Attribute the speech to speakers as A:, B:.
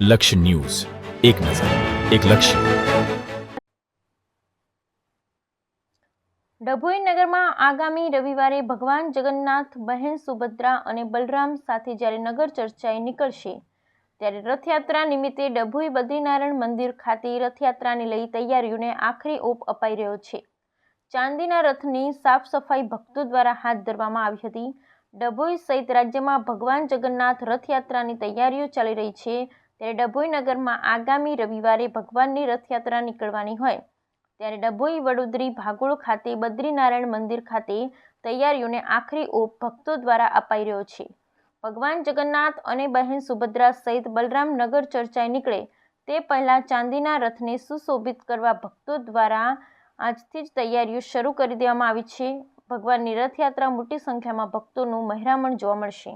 A: લક્ષ્ય ન્યૂઝ. એક નજર, એક લક્ષ્ય.
B: ડભોઈ નગરમાં આગામી રવિવારે ભગવાન જગન્નાથ, બહેન સુભદ્રા અને બલરામ સાથે જ્યારે નગર ચર્ચાએ નીકળશે, ત્યારે રથયાત્રા નિમિત્તે ડભોઈ બદ્રીનારાયણ મંદિર ખાતે રથયાત્રાને લઈ તૈયારીઓને આખરી ઓપ અપાઈ રહ્યો છે. ચાંદીના રથની સાફ સફાઈ ભક્તો દ્વારા હાથ ધરવામાં આવી હતી. ડભોઈ સહિત રાજ્યમાં ભગવાન જગન્નાથ રથયાત્રાની તૈયારીઓ ચાલી રહી છે. ત્યારે ડભોઈ નગરમાં આગામી રવિવારે ભગવાનની રથયાત્રા નીકળવાની હોય. ત્યારે ડભોઈ વડોદરી ભાગોળ ખાતે બદ્રીનારાયણ મંદિર ખાતે તૈયારીઓને આખરી ઓપ ભક્તો દ્વારા અપાઈ રહ્યો છે. ભગવાન જગન્નાથ અને બહેન સુભદ્રા સહિત બલરામ નગર ચર્ચાએ નીકળે તે પહેલાં ચાંદીના રથને સુશોભિત કરવા ભક્તો દ્વારા આજથી જ તૈયારીઓ શરૂ કરી દેવામાં આવી છે. ભગવાનની રથયાત્રા મોટી સંખ્યામાં ભક્તોનું મહેરામણ જોવા મળશે.